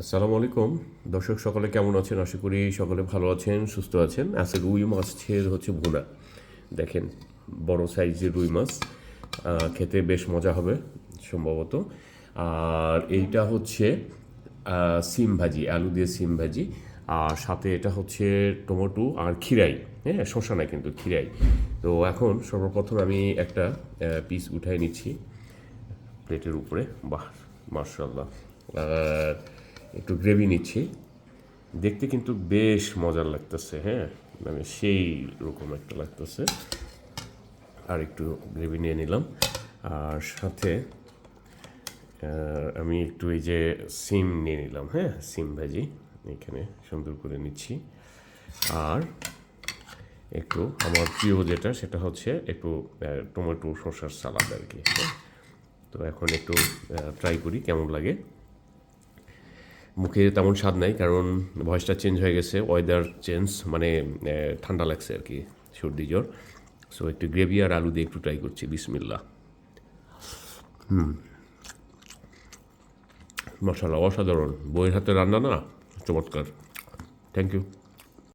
আসসালামু আলাইকুম। দর্শক সকলে কেমন আছেন? আশা করি সকলে ভালো আছেন, সুস্থ আছেন। আজকে রুই মাছের হচ্ছে ভুনা। দেখেন, বড় সাইজের রুই মাছ। খেতে বেশ মজা হবে, সম্ভবত। আর এইটা হচ্ছে সিম ভাজি, আলু দিয়ে সিম ভাজি। আর সাথে এটা হচ্ছে টমেটো আর খিরাই হ্যাঁ শশা না কিন্তু খিরাই তো এখন সর্বপ্রথম আমি একটা পিস উঠাই নিচ্ছি। প্লেটের উপরে। বাহ মার্শাল্লাহ আর একটু গ্রেভি নিচ্ছি। দেখতে কিন্তু বেশ মজার লাগতেছে হ্যাঁ? মানে সেই রকম একটা লাগতেছে। আর একটু গ্রেভি নিয়ে নিলাম। আর সাথে আমি একটু এই যে সিম নিয়ে নিলাম হ্যাঁ? সিম ভাজি এখানে সুন্দর করে নিচ্ছি। আর একটু আমার প্রিয় যেটা, সেটা হচ্ছে একটু টমেটো শসার সালাদ আর কি হ্যাঁ? তো এখন একটু ট্রাই করি কেমন লাগে। মুখে তেমন স্বাদ নাই, কারণ ভয়েসটা চেঞ্জ হয়ে গেছে ওয়েদার চেঞ্জ মানে ঠান্ডা লাগছে আর কি, সর্দি জ্বর। সো একটু গ্রেভি আর আলু দিয়ে একটু ট্রাই করছি বিসমিল্লা হুম। মশালা অসাধারণ। বইয়ের হাতে রান্না না? চমৎকার। Thank you